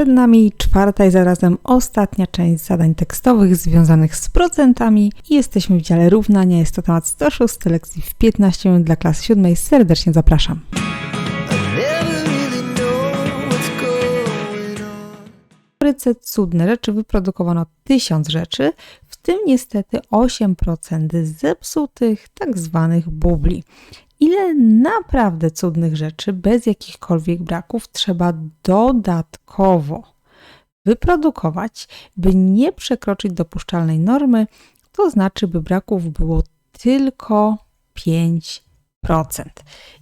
Przed nami czwarta i zarazem ostatnia część zadań tekstowych związanych z procentami jesteśmy w dziale równania. Jest to temat 106 lekcji w 15 minut dla klasy 7. Serdecznie zapraszam. Fabryce cudne rzeczy wyprodukowano 1000 rzeczy, w tym niestety 8% zepsutych, tak zwanych bubli. Ile naprawdę cudnych rzeczy, bez jakichkolwiek braków, trzeba dodatkowo wyprodukować, by nie przekroczyć dopuszczalnej normy, to znaczy, by braków było tylko 5%.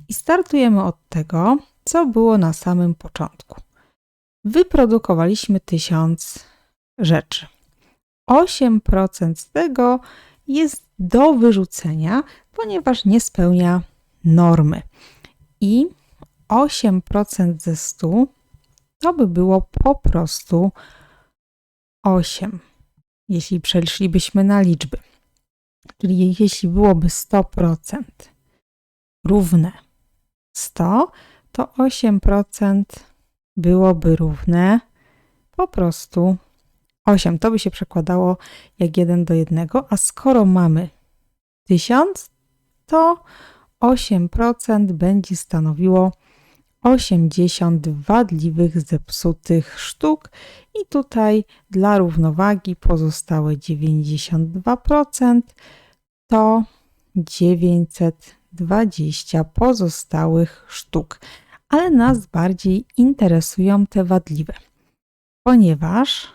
I startujemy od tego, co było na samym początku wyprodukowaliśmy 1000 rzeczy. 8% z tego jest do wyrzucenia, ponieważ nie spełnia normy. I 8% ze 100 to by było po prostu 8, jeśli przeszlibyśmy na liczby. Czyli jeśli byłoby 100% równe 100, to 8% byłoby równe po prostu 8. To by się przekładało jak 1 do 1, a skoro mamy 1000, to 8% będzie stanowiło 80 wadliwych, zepsutych sztuk. I tutaj dla równowagi pozostałe 92% to 920 pozostałych sztuk. Ale nas bardziej interesują te wadliwe, ponieważ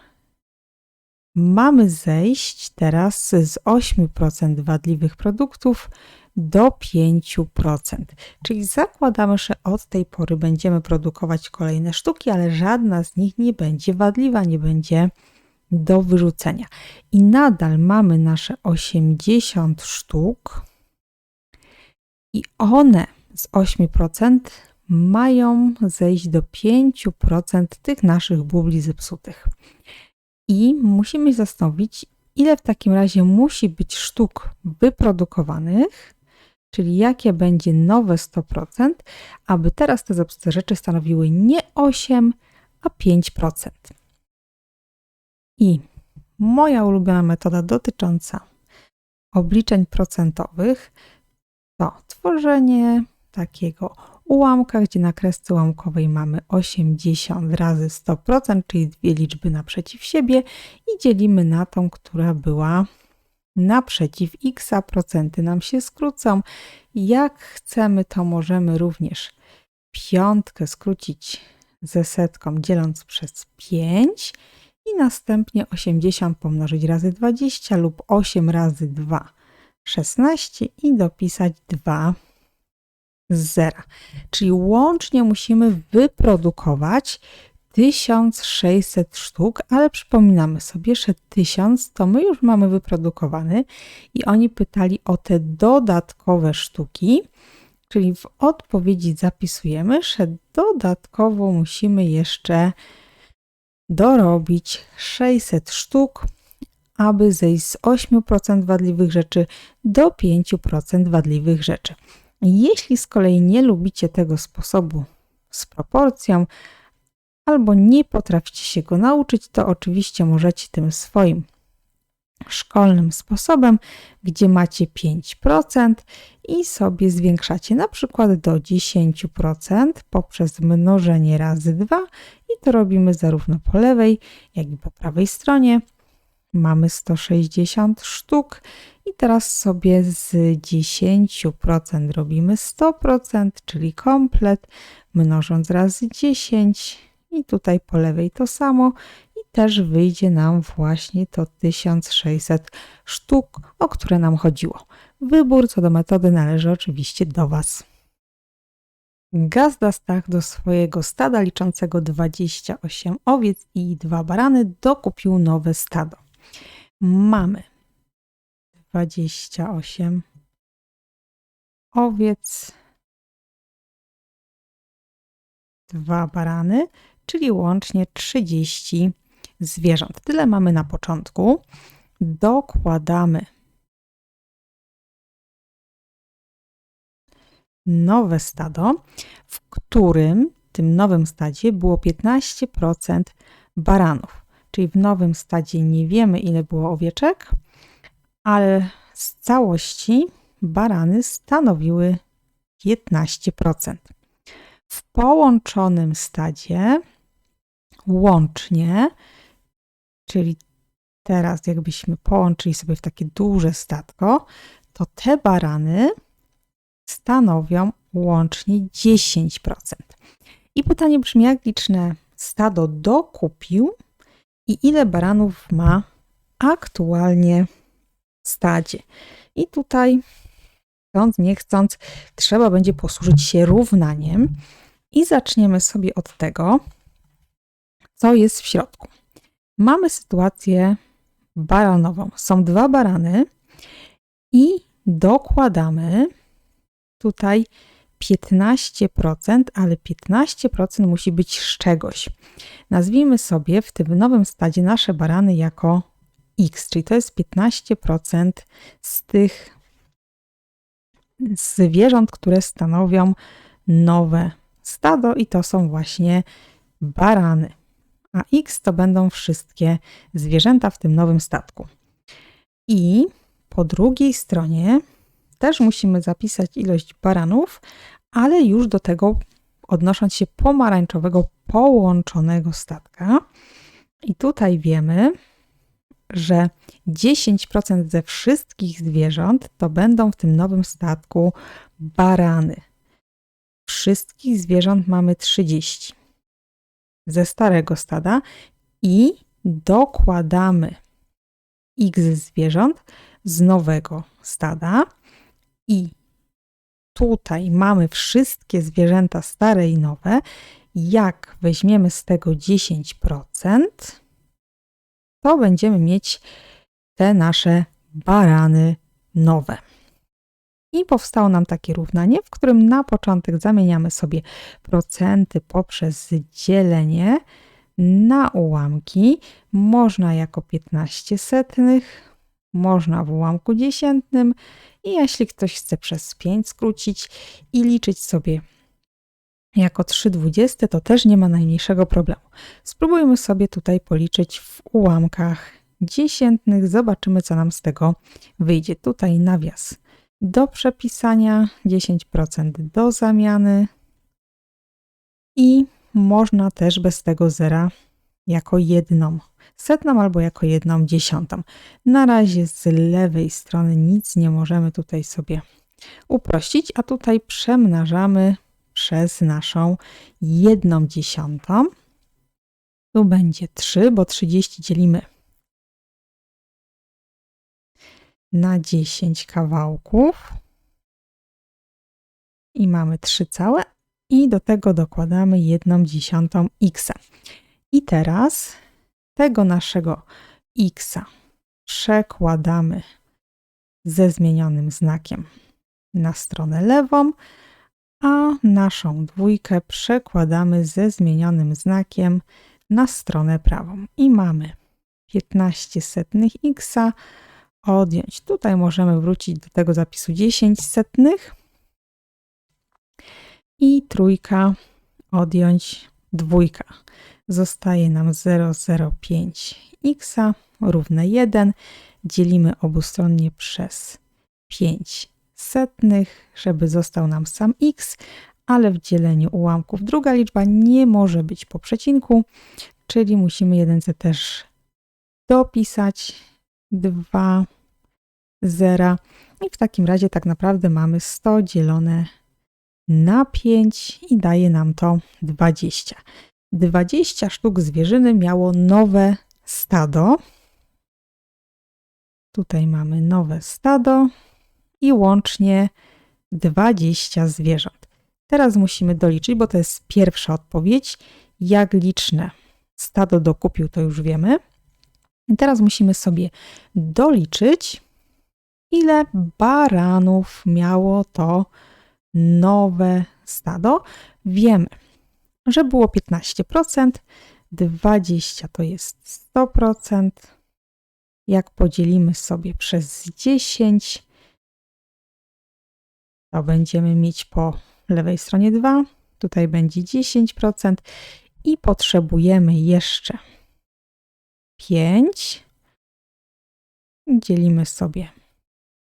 mamy zejść teraz z 8% wadliwych produktów do 5%. Czyli zakładamy, że od tej pory będziemy produkować kolejne sztuki, ale żadna z nich nie będzie wadliwa, nie będzie do wyrzucenia. I nadal mamy nasze 80 sztuk i one z 8% mają zejść do 5% tych naszych bubli zepsutych. I musimy zastanowić, ile w takim razie musi być sztuk wyprodukowanych, czyli jakie będzie nowe 100%, aby teraz te zepsute rzeczy stanowiły nie 8, a 5%. I moja ulubiona metoda dotycząca obliczeń procentowych to tworzenie takiego ułamka, gdzie na kresce ułamkowej mamy 80 razy 100%, czyli dwie liczby naprzeciw siebie i dzielimy na tą, która była naprzeciw x, procenty nam się skrócą. Jak chcemy, to możemy również piątkę skrócić ze setką, dzieląc przez 5 i następnie 80 pomnożyć razy 20 lub 8 razy 2, 16 i dopisać 2 z zera. Czyli łącznie musimy wyprodukować 1600 sztuk, ale przypominamy sobie, że 1000 to my już mamy wyprodukowany i oni pytali o te dodatkowe sztuki, czyli w odpowiedzi zapisujemy, że dodatkowo musimy jeszcze dorobić 600 sztuk, aby zejść z 8% wadliwych rzeczy do 5% wadliwych rzeczy. Jeśli z kolei nie lubicie tego sposobu z proporcją, albo nie potraficie się go nauczyć, to oczywiście możecie tym swoim szkolnym sposobem, gdzie macie 5% i sobie zwiększacie na przykład do 10% poprzez mnożenie razy 2 i to robimy zarówno po lewej, jak i po prawej stronie. Mamy 160 sztuk i teraz sobie z 10% robimy 100%, czyli komplet, mnożąc razy 10 i tutaj po lewej to samo i też wyjdzie nam właśnie to 1600 sztuk, o które nam chodziło. Wybór co do metody należy oczywiście do Was. Gazda Stach do swojego stada liczącego 28 owiec i dwa barany dokupił nowe stado. Mamy 28 owiec, dwa barany, czyli łącznie 30 zwierząt. Tyle mamy na początku. Dokładamy nowe stado, w którym tym nowym stadzie było 15% baranów. Czyli w nowym stadzie nie wiemy, ile było owieczek, ale z całości barany stanowiły 15%. W połączonym stadzie łącznie, czyli teraz jakbyśmy połączyli sobie w takie duże statko, to te barany stanowią łącznie 10%. I pytanie brzmi, jak liczne stado dokupił i ile baranów ma aktualnie w stadzie. I tutaj, chcąc, nie chcąc, trzeba będzie posłużyć się równaniem i zaczniemy sobie od tego, co jest w środku. Mamy sytuację baranową. Są dwa barany i dokładamy tutaj 15%, ale 15% musi być z czegoś. Nazwijmy sobie w tym nowym stadzie nasze barany jako x, czyli to jest 15% z tych zwierząt, które stanowią nowe stado i to są właśnie barany. A x to będą wszystkie zwierzęta w tym nowym statku. I po drugiej stronie też musimy zapisać ilość baranów, ale już do tego odnosząc się pomarańczowego połączonego statka. I tutaj wiemy, że 10% ze wszystkich zwierząt to będą w tym nowym statku barany. Wszystkich zwierząt mamy 30 ze starego stada i dokładamy x zwierząt z nowego stada i tutaj mamy wszystkie zwierzęta stare i nowe. Jak weźmiemy z tego 10%, to będziemy mieć te nasze barany nowe. I powstało nam takie równanie, w którym na początek zamieniamy sobie procenty poprzez dzielenie na ułamki. Można jako 15 setnych, można w ułamku dziesiętnym i jeśli ktoś chce przez 5 skrócić i liczyć sobie jako 3,20, to też nie ma najmniejszego problemu. Spróbujmy sobie tutaj policzyć w ułamkach dziesiętnych. Zobaczymy, co nam z tego wyjdzie. Tutaj nawias do przepisania, 10% do zamiany i można też bez tego zera jako jedną setną albo jako jedną dziesiątą. Na razie z lewej strony nic nie możemy tutaj sobie uprościć, a tutaj przemnażamy przez naszą jedną dziesiątą. Tu będzie 3, bo 30 dzielimy na 10 kawałków. I mamy 3 całe i do tego dokładamy 1 dziesiątą x. I teraz tego naszego x przekładamy ze zmienionym znakiem na stronę lewą, a naszą dwójkę przekładamy ze zmienionym znakiem na stronę prawą. I mamy 15 setnych x odjąć. Tutaj możemy wrócić do tego zapisu 10 setnych i trójka odjąć dwójka. Zostaje nam 0,05x równe 1. Dzielimy obustronnie przez 5 setnych, żeby został nam sam x, ale w dzieleniu ułamków druga liczba nie może być po przecinku, czyli musimy 1 też dopisać 2 zera i w takim razie tak naprawdę mamy 100 dzielone na 5 i daje nam to 20. 20 sztuk zwierzyny miało nowe stado. Tutaj mamy nowe stado i łącznie 20 zwierząt. Teraz musimy doliczyć, bo to jest pierwsza odpowiedź. Jak liczne stado dokupił, to już wiemy. I teraz musimy sobie doliczyć, ile baranów miało to nowe stado. Wiemy, że było 15%, 20 to jest 100%. Jak podzielimy sobie przez 10, to będziemy mieć po lewej stronie 2, Tutaj będzie 10% i potrzebujemy jeszcze 5. Dzielimy sobie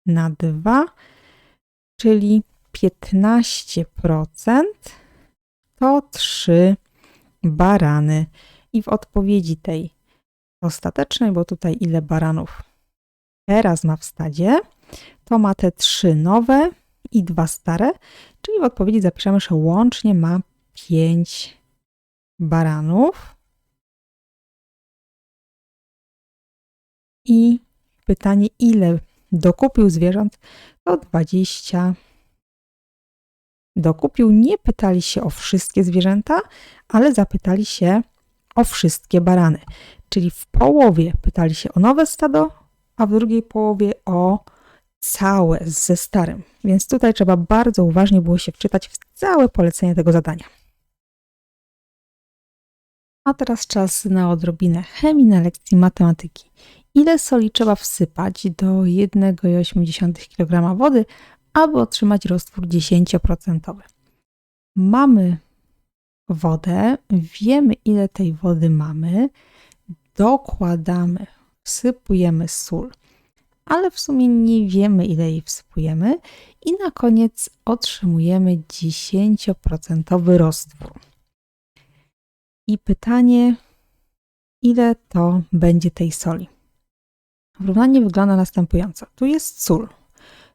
na 2, czyli 15% to 3 barany. I w odpowiedzi tej ostatecznej, bo tutaj ile baranów teraz ma w stadzie, to ma te trzy nowe i dwa stare, czyli w odpowiedzi zapiszemy, że łącznie ma 5 baranów. I pytanie, ile dokupił zwierząt, to 20. Dokupił, nie pytali się o wszystkie zwierzęta, ale zapytali się o wszystkie barany. Czyli w połowie pytali się o nowe stado, a w drugiej połowie o całe ze starym. Więc tutaj trzeba bardzo uważnie było się wczytać w całe polecenie tego zadania. A teraz czas na odrobinę chemii na lekcji matematyki. Ile soli trzeba wsypać do 1,8 kg wody, aby otrzymać roztwór 10%? Mamy wodę, wiemy ile tej wody mamy, dokładamy, wsypujemy sól, ale w sumie nie wiemy ile jej wsypujemy i na koniec otrzymujemy 10% roztwór. I pytanie, ile to będzie tej soli? Równanie wygląda następująco. Tu jest sól.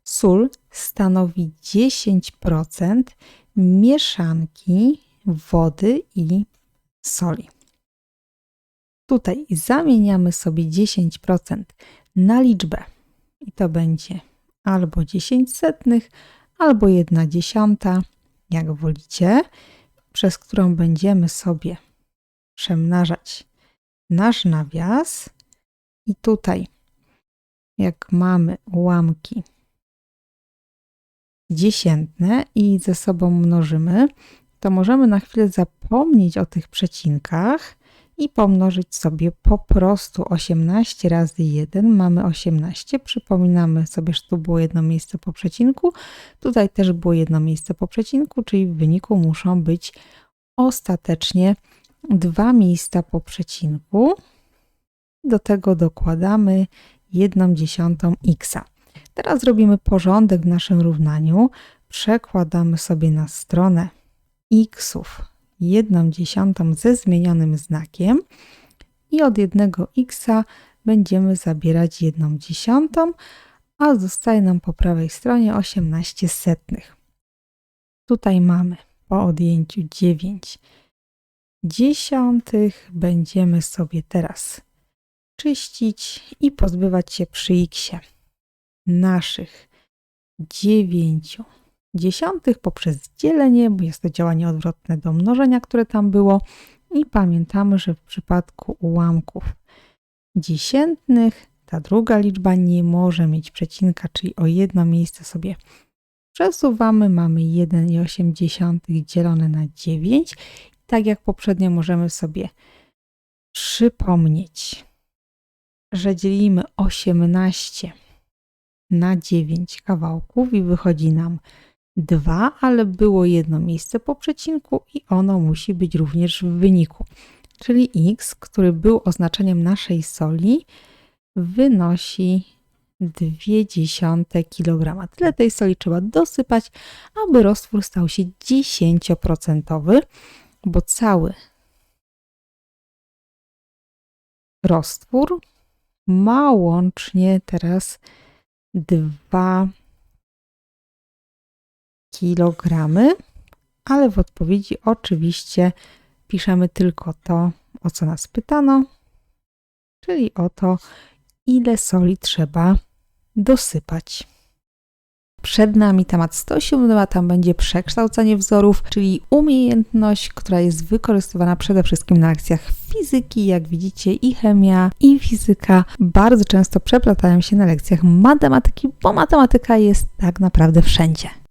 Sól stanowi 10% mieszanki wody i soli. Tutaj zamieniamy sobie 10% na liczbę i to będzie albo 10 setnych, albo 1 dziesiąta, jak wolicie, przez którą będziemy sobie przemnażać nasz nawias. I tutaj, jak mamy ułamki dziesiętne i ze sobą mnożymy, to możemy na chwilę zapomnieć o tych przecinkach i pomnożyć sobie po prostu 18 razy 1. Mamy 18. Przypominamy sobie, że tu było jedno miejsce po przecinku. Tutaj też było jedno miejsce po przecinku, czyli w wyniku muszą być ostatecznie dwa miejsca po przecinku. Do tego dokładamy 1 dziesiątą x. Teraz zrobimy porządek w naszym równaniu. Przekładamy sobie na stronę xów 1 dziesiątą ze zmienionym znakiem i od jednego x będziemy zabierać 1 dziesiątą, a zostaje nam po prawej stronie 18 setnych. Tutaj mamy po odjęciu 9 dziesiątych. Będziemy sobie teraz czyścić i pozbywać się przy x naszych 9 dziesiątych poprzez dzielenie, bo jest to działanie odwrotne do mnożenia, które tam było. I pamiętamy, że w przypadku ułamków dziesiętnych ta druga liczba nie może mieć przecinka, czyli o jedno miejsce sobie przesuwamy. Mamy 1,8 dzielone na 9. Tak jak poprzednio możemy sobie przypomnieć, że dzielimy 18 na 9 kawałków i wychodzi nam 2, ale było jedno miejsce po przecinku i ono musi być również w wyniku. Czyli x, który był oznaczeniem naszej soli, wynosi 0,2 kg. Tyle tej soli trzeba dosypać, aby roztwór stał się 10%, bo cały roztwór ma łącznie teraz 2 kilogramy, ale w odpowiedzi oczywiście piszemy tylko to, o co nas pytano, czyli o to, ile soli trzeba dosypać. Przed nami temat 107, a tam będzie przekształcanie wzorów, czyli umiejętność, która jest wykorzystywana przede wszystkim na lekcjach fizyki. Jak widzicie, i chemia, i fizyka bardzo często przeplatają się na lekcjach matematyki, bo matematyka jest tak naprawdę wszędzie.